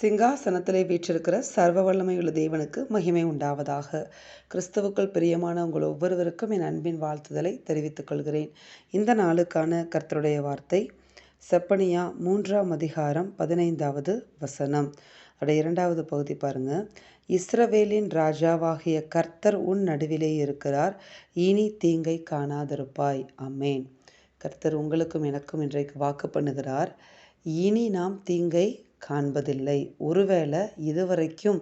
சிங்காசனத்திலே வீற்றிருக்கிற சர்வ வல்லமையுள்ள தேவனுக்கு மகிமை உண்டாவதாக. கிறிஸ்தவுக்குள் பிரியமான உங்கள் ஒவ்வொருவருக்கும் என் அன்பின் வாழ்த்துதலை தெரிவித்துக் கொள்கிறேன். இந்த நாளுக்கான கர்த்தருடைய வார்த்தை செப்பனியா மூன்றாம் அதிகாரம் பதினைந்தாவது வசனம். அதோட இரண்டாவது பகுதி பாருங்க. இஸ்ரவேலின் ராஜாவாகிய கர்த்தர் உன் நடுவிலே இருக்கிறார். இனி தீங்கை காணாதிருப்பாய். அம்மேன் கர்த்தர் உங்களுக்கும் எனக்கும் இன்றைக்கு வாக்கு பண்ணுகிறார். இனி நாம் தீங்கை காண்பதில்லை. ஒருவேளை இதுவரைக்கும்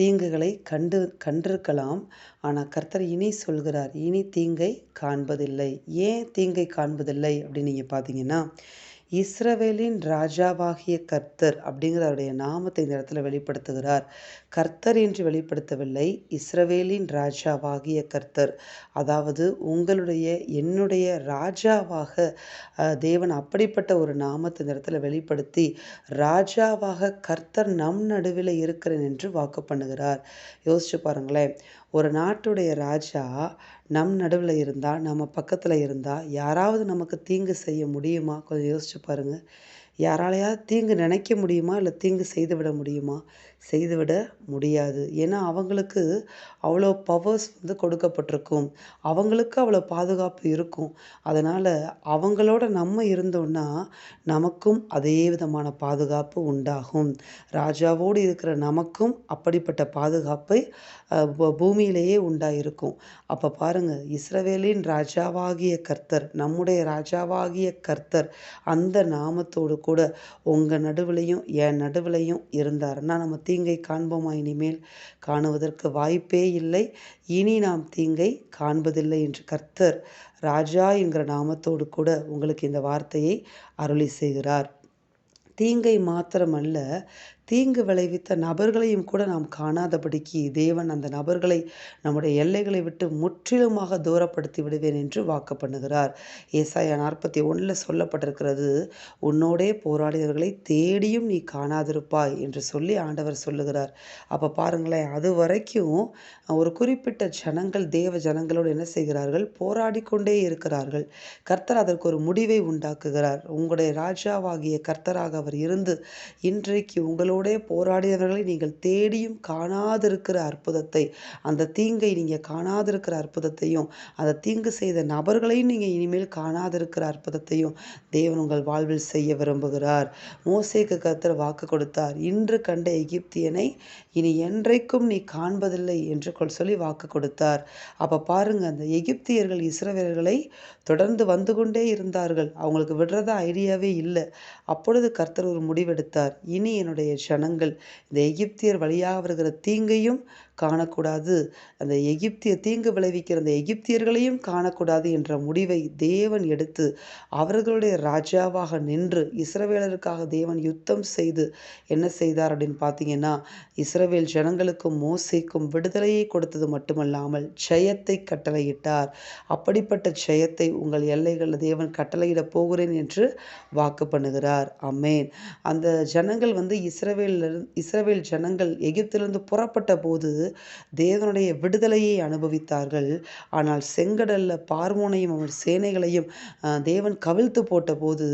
தீங்குகளை கண்டு கண்டிருக்கலாம். ஆனால் கர்த்தர் இனி சொல்கிறார் இனி தீங்கை காண்பதில்லை. ஏன் தீங்கை காண்பதில்லை அப்படின்னு நீங்கள் பார்த்தீங்கன்னா இஸ்ரவேலின் ராஜாவாகிய கர்த்தர் அப்படிங்கிற அவருடைய நாமத்தை இந்த இடத்துல வெளிப்படுத்துகிறார். கர்த்தர் என்று வெளிப்படுத்தவில்லை இஸ்ரவேலின் ராஜாவாகிய கர்த்தர். அதாவது உங்களுடைய என்னுடைய ராஜாவாக தேவன் அப்படிப்பட்ட ஒரு நாமத்தை இந்த இடத்துல வெளிப்படுத்தி ராஜாவாக கர்த்தர் நம் நடுவில் இருக்கிறேன் என்று வாக்கு பண்ணுகிறார். யோசிச்சு பாருங்களேன். ஒரு நாட்டுடைய ராஜா நம் நடுவில் இருந்தால் நம்ம பக்கத்தில் இருந்தால் யாராவது நமக்கு தீங்கு செய்ய முடியுமா? கொஞ்சம் யோசிச்சு பாருங்கள் யாராலையாவது தீங்கு நினைக்க முடியுமா? இல்லை தீங்கு செய்துவிட முடியுமா? செய்துவிட முடியாது. ஏன்னா அவங்களுக்கு அவ்வளோ பவர்ஸ் வந்து கொடுக்கப்பட்டிருக்கும். அவங்களுக்கு அவ்வளோ பாதுகாப்பு இருக்கும். அதனால் அவங்களோட நம்ம இருந்தோம்னா நமக்கும் அதே விதமான பாதுகாப்பு உண்டாகும். ராஜாவோடு இருக்கிற நமக்கும் அப்படிப்பட்ட பாதுகாப்பை பூமியிலேயே உண்டாயிருக்கும். அப்போ பாருங்கள் இஸ்ரவேலின் ராஜாவாகிய கர்த்தர் நம்முடைய ராஜாவாகிய கர்த்தர் அந்த நாமத்தோடு கூட கூட உங்கள் நடுவிலையும் என் நடுவிலையும் இருந்தாருன்னா நம்ம தீங்கை காண்போமா இனிமேல்? காணுவதற்கு வாய்ப்பே இல்லை. இனி நாம் தீங்கை காண்பதில்லை என்று கர்த்தர் ராஜா என்கிற நாமத்தோடு கூட உங்களுக்கு இந்த வார்த்தையை அருளி செய்கிறார். தீங்கை மாத்திரமல்ல தீங்கு விளைவித்த நபர்களையும் கூட நாம் காணாதபடிக்கு தேவன் அந்த நபர்களை நம்முடைய எல்லைகளை விட்டு முற்றிலுமாக தூரப்படுத்தி விடுவேன் என்று வாக்கு பண்ணுகிறார். ஏசாயா நாற்பத்தி ஒன்றில் சொல்லப்பட்டிருக்கிறது உன்னோடே போராடியவர்களை தேடியும் நீ காணாதிருப்பாய் என்று சொல்லி ஆண்டவர் சொல்லுகிறார். அப்போ பாருங்களேன் அது வரைக்கும் ஒரு குறிப்பிட்ட ஜனங்கள் தேவ ஜனங்களோடு என்ன செய்கிறார்கள்? போராடி கொண்டே இருக்கிறார்கள். கர்த்தர் அதற்கு ஒரு முடிவை உண்டாக்குகிறார். உங்களுடைய ராஜாவாகிய கர்த்தராக அவர் இருந்து இன்றைக்கு உங்களோட உங்களோடே போராடியவர்களை நீங்கள் தேடியும் காணாதிருக்கிற அற்புதத்தை அந்த தீங்கை நீங்கள் காணாதிருக்கிற அற்புதத்தையும் அந்த தீங்கு செய்த நபர்களையும் நீங்கள் இனிமேல் காணாதிருக்கிற அற்புதத்தையும் தேவன் உங்கள் வாழ்வில் செய்ய விரும்புகிறார். மோசேக்கு கத்தர் வாக்கு கொடுத்தார். இன்று கண்ட எகிப்தியனை இனி என்றைக்கும் நீ காண்பதில்லை என்று சொல்லி வாக்கு கொடுத்தார். அப்போ பாருங்க அந்த எகிப்தியர்கள் இஸ்ரவேலர்களை தொடர்ந்து வந்து கொண்டே இருந்தார்கள். அவங்களுக்கு விடுறதா ஐடியாவே இல்லை. அப்பொழுது கர்த்தர் ஒரு முடிவெடுத்தார். இனி என்னுடைய க்ஷணங்கள். இந்த எகிப்தியர் வழியாக வருகிற தீங்கையும் காணக்கூடாது. அந்த எகிப்திய தீங்கு விளைவிக்கிற அந்த எகிப்தியர்களையும் காணக்கூடாது என்ற முடிவை தேவன் எடுத்து அவர்களுடைய ராஜாவாக நின்று இஸ்ரவேலருக்காக தேவன் யுத்தம் செய்து என்ன செய்தார் அப்படின்னு பார்த்தீங்கன்னா இஸ்ரவேல் ஜனங்களுக்கும் மோசைக்கும் விடுதலையை கொடுத்தது மட்டுமல்லாமல் ஜெயத்தை கட்டளையிட்டார். அப்படிப்பட்ட ஜெயத்தை உங்கள் எல்லைகளில் தேவன் கட்டளையிட போகிறேன் என்று வாக்கு பண்ணுகிறார். அம்மேன் அந்த ஜனங்கள் வந்து இஸ்ரவேல் இஸ்ரவேல் ஜனங்கள் எகிப்திலிருந்து புறப்பட்ட போது தேவனுடைய விடுதலையை அனுபவித்தார்கள். ஆனால் செங்கடல்ல பார்மோனையும் அவர் சேனைகளையும் தேவன் கவிழ்த்து போட்ட போது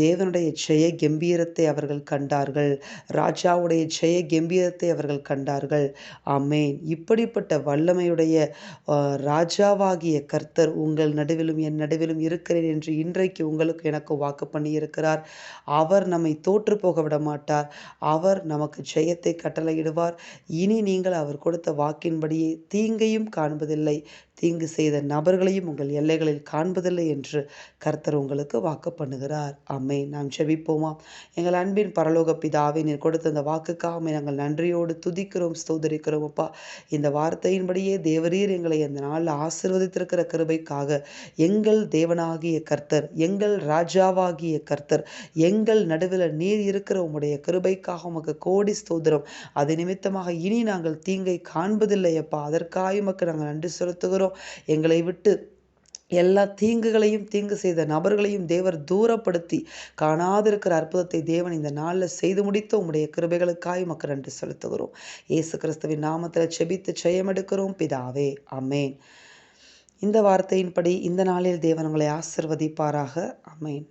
தேவனுடைய ஜெய கம்பீரத்தை அவர்கள் கண்டார்கள். ராஜாவுடைய ஜெய கம்பீரத்தை அவர்கள் கண்டார்கள். ஆமேன். இப்படிப்பட்ட வல்லமையுடைய ராஜாவாகிய கர்த்தர் உங்கள் நடுவிலும் என் நடுவிலும் இருக்கிறேன் என்று இன்றைக்கு உங்களுக்கு எனக்கு வாக்கு பண்ணியிருக்கிறார். அவர் நம்மை தோற்று போக விட மாட்டார் அவர் நமக்கு ஜெயத்தை கட்டளையிடுவார். இனி நீங்கள் அவர் கொடுத்த வாக்கின்படியே தீங்கையும் காண்பதில்லை. தீங்கு செய்த நபர்களையும் உங்கள் எல்லைகளில் காண்பதில்லை என்று கர்த்தர் உங்களுக்கு வாக்கு பண்ணுகிறார். அம்மை நாம் செவிப்போமா எங்கள் அன்பின் பரலோக பிதாவை நீர் கொடுத்த அந்த வாக்குக்காக நாங்கள் நன்றியோடு துதிக்கிறோம் ஸ்தோதரிக்கிறோம் அப்பா. இந்த வார்த்தையின்படியே தேவரீர் எங்களை அந்த நாளில் ஆசிர்வதித்திருக்கிற கிருபைக்காக எங்கள் தேவனாகிய கர்த்தர் எங்கள் ராஜாவாகிய கர்த்தர் எங்கள் நடுவில் நீர் இருக்கிற உம்முடைய கிருபைக்காக உமக்கு கோடி ஸ்தோதரம் அது நிமித்தமாக இனி நாங்கள் தீங்கை காண்பதில்லை அப்பா. அதற்காக உமக்கு நாங்கள் நன்றி செலுத்துகிறோம். எங்களை விட்டு எல்லா தீங்குகளையும் தீங்கு செய்த நபர்களையும் தேவர் தூரப்படுத்தி காணாதிருக்கிற அற்புதத்தை தேவன் இந்த நாளில் செய்து முடித்த உம்முடைய கிருபைகளுக்காய் மக்கள் நன்றி செலுத்துகிறோம். இயேசு கிறிஸ்துவின் நாமத்தில் செபித்து ஜெயமெடுக்கிறோம். பிதாவே அமேன் இந்த வார்த்தையின்படி இந்த நாளில் தேவன் உங்களை ஆசிர்வதிப்பாராக. அமேன்